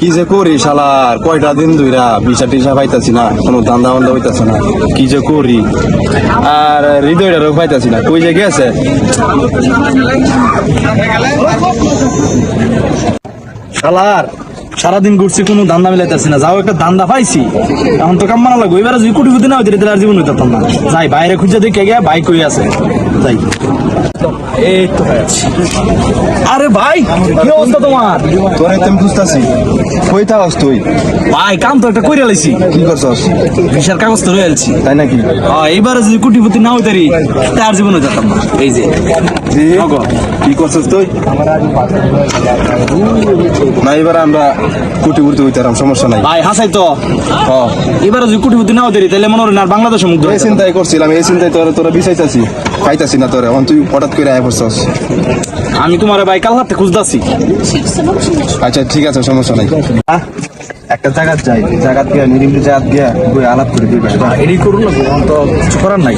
কি যে করি শালার কয়টা দিন ধইরা বিশা টিসা পাইতাছি না, কোনো দান্দা বান্দা হইতাছে না। কি যে করি? আর হৃদয়টারও পাইতাছি না। কই যে গেছে? শালার সারাদিন ঘুরছি কোনো দান্দা মিলাইতেছি না। যাও একটা দান্দা পাইছি। এখন তো কাম মানা লাগবে। এবার যদি কোটি কোটি না হইতে তাহলে আর জীবন হইতাম না। যাই বাইরে খুঁজে দেখে গিয়া বাইক হয়ে আছে। যাই। এই তো পাইছি আরে ভাই কি অবস্থা তোমার? তোরে তেম খুঁজতাছি। কই থাকস তুই? ভাই কাম তো একটা কইরা লাইছি। কি করছস? বিশাল কাগজ তো রয়ে আলছি তাই নাকি? এইবারে যদি কোটিপতি না হইতারি তার জীবনে যেতাম না। এই যে। কি করছস তুই না এবার আমরা কুটি উঠতে সমস্যা নাই। ভাই হাসাই তো। হ। এবারে যদি কোটিপতি না হইতারি তাহলে মনে হয় না বাংলাদেশের মুখ এই চিন্তাই করছিলাম এই চিন্তাই তোরা তোরা বিচাইতাছি পাইতাছি না তোরা এখন তুই হঠাৎ করে আয় পড়ছস। আমি তোমার ভাই কাল হাতে খুঁজতাছি। আচ্ছা ঠিক আছে সমস্যা নাই। একটা জায়গা যাই জায়গা দিয়ে নিরিবিলি জায়গা দিয়ে বই আলাপ করে দিই এডি করুন না তো কিছু করার নাই।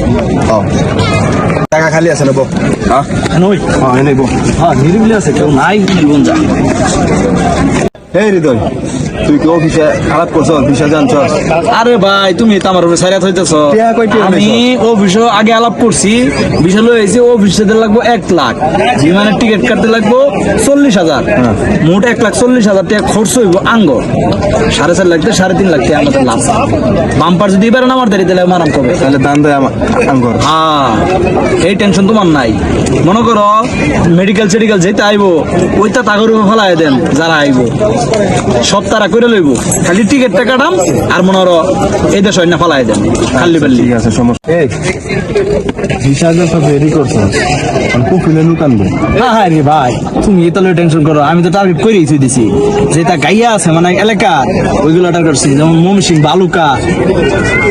টাকা খালি আছে নেব হ্যাঁ নই হ্যাঁ নেব হ্যাঁ নিরিবিলি আছে কেউ নাই নির্বন যা এই হৃদয় তুই কি অফিসে খারাপ করছস অফিসে জানছস আরে ভাই তুমি তো আমার উপরে সারিয়াত হইতেছ। আমি বিষয় আগে আলাপ করছি। বিষয় ও বিষয়তে লাগবো এক লাখ। বিমানের টিকিট কাটতে লাগবো চল্লিশ হাজার। মোট এক লাখ চল্লিশ হাজার টাকা খরচ হইব আঙ্গ। সাড়ে চার লাখ থেকে সাড়ে তিন লাখ টাকা আমাদের লাভ। বাম্পার যদি এবার না মারতে তাহলে মারাম কবে তাহলে দান দেয় আমার হ্যাঁ এই টেনশন তোমার নাই। মনে করো মেডিকেল সেডিকেল যেতে আইবো ওইটা তাগর ফেলাই দেন যারা আইবো। সব তারা করে লইব। খালি টিকিটটা কাটাম আর মনে করো এই দেশ না ফেলাই দেন। খালি পাল্লি ঠিক আছে সমস্যা বিশ হাজার লুকানবে হ্যাঁ হ্যাঁ রে ভাই তুমি তাহলে টেনশন করো আমি তো টার্গেট করেই থুই দিছি। যেটা গাইয়া আছে মানে এলাকার ওইগুলো টার্গেট করছি। যেমন মমসিং বালুকা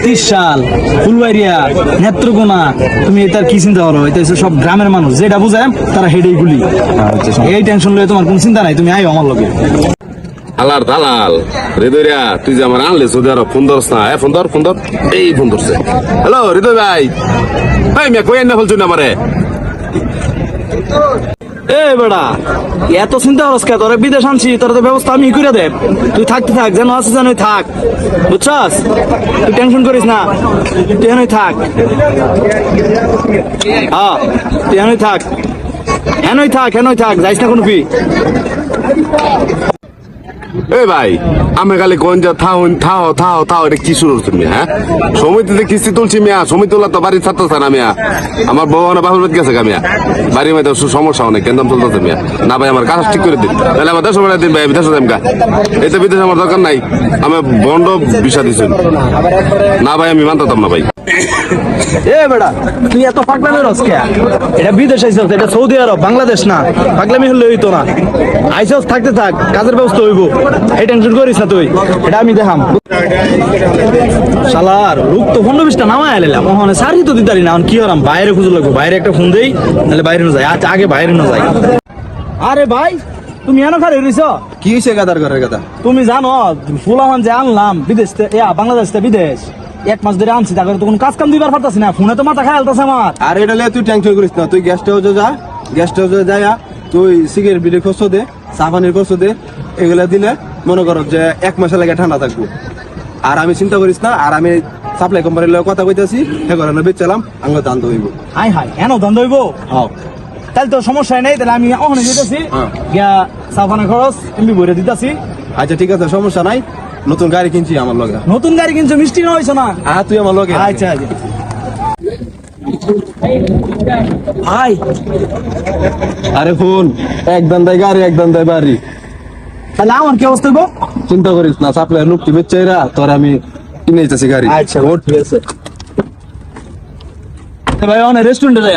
ত্রিশাল ফুলবাড়িয়া নেত্রকোনা তুমি এটার কি চিন্তা করো? এটা হচ্ছে সব গ্রামের মানুষ। যেটা বুঝায় তারা হেডেই গুলি। আচ্ছা এই টেনশন লয়ে তোমার কোনো চিন্তা নাই তুমি আইও আমার লগে। আলার দালাল। হৃদয়রা তুই যে আমার আনলে সৌদি আরব ফোন ধরস না, এ ফোন ধর ফোন ধর, এই ফোন ধরছে। হ্যালো হৃদয় ভাই। ভাই মিয়া, কই না ফেলছুন আমারে? এ বেড়া, এত চিন্তা করস কে? তোরে বিদেশ আনছি, তোর তো ব্যবস্থা আমি করে দেব। তুই থাকতে থাক, যেন আছে যেন থাক। বুঝছস? তুই টেনশন করিস না, তুই থাক। হ্যাঁ তুই থাক। এনই থাক এনই থাক, যাইস না কোনো ফি। এই ভাই, আমি খালি কোন যা থাও থাও থাও থাও, এটা কি শুরু মিয়া হ্যাঁ? সমিতিতে কিস্তি তুলছি মিয়া সমিতি তোলা তো বাড়ির ছাত্র না মিয়া। আমার বউ না বাহুর গেছে গা মিয়া। বাড়ির মধ্যে সমস্যা অনেক কেন্দ্র চলতেছে মিয়া। না ভাই, আমার কাজ ঠিক করে দিন। তাহলে আমার দেশ দিন ভাই বিদেশ দেন গা। এই তো বিদেশ আমার দরকার নাই। আমি বন্ড বিষা দিচ্ছেন না ভাই, আমি মানতাম না ভাই। এ বেড়া তুই এত রস কে? এটা বিদেশ আইসস এটা সৌদি আরব বাংলাদেশ না। পাগলামি হলে হইতো না। আইসস থাকতে থাক কাজের ব্যবস্থা হইব। এই টেনশন করিস না তুই। এটা আমি দেখাম। শালার লোক তো পনেরো বিশটা নামায় এলাম ওখানে সারি তো দিতারি না কি হলাম বাইরে খুঁজে লাগবো। বাইরে একটা ফোন দেই নাহলে বাইরে না যাই আচ্ছা আগে বাইরে না যাই আরে ভাই তুমি এনে খারে রইছ? কি হয়েছে গাদার ঘরের কথা? তুমি জানো ফুলামান যে আনলাম বিদেশ বাংলাদেশ বিদেশ। এক মাস ধরে আনছি তারপরে তো কোনো কাজ কাম দিবার পারতাছি না ফোনে তো মাথা খাই আলতাছে আমার। আর এটা লিয়ে তুই টেনশন করিস না তুই গেস্ট হাউসে যা গেস্ট হাউসে যাইয়া তুই সিগারেট বিড়ি খরচ দে পানির খরচ দে এগুলা দিলে মনে করো যে এক মাসের লাগে ঠান্ডা থাকব। আর আমি চিন্তা করিস না আর আমি সাপ্লাই কোম্পানির লগে কথা কইতাছি হে করে বেচলাম আমরা দান হইব। হাই হাই কেন ধন্দা হইব? হ্যাঁ তাহলে তো সমস্যা নাই তাহলে আমি ওখানে যেতেছি হ্যাঁ। গিয়া সাফানের খরচ এমবি ভরে দিতেছি। আচ্ছা ঠিক আছে সমস্যা নাই। নতুন গাড়ি কিনছি আমার লগে। নতুন গাড়ি কিনছো মিষ্টি না হয়েছে না? আ তুই আমার লগে। আচ্ছা আচ্ছা। ভাই। আরে ফোন এক দান্দায় গাড়ি এক দান্দায় বাড়ি। তাহলে আমার কি অবস্থা হইব চিন্তা করিস না সাপ্লাই লোকটি বেচাইরা তোর আমি কিনে দিতেছি গাড়ি। আচ্ছা ভাই অনেক রেস্টুরেন্টে যাই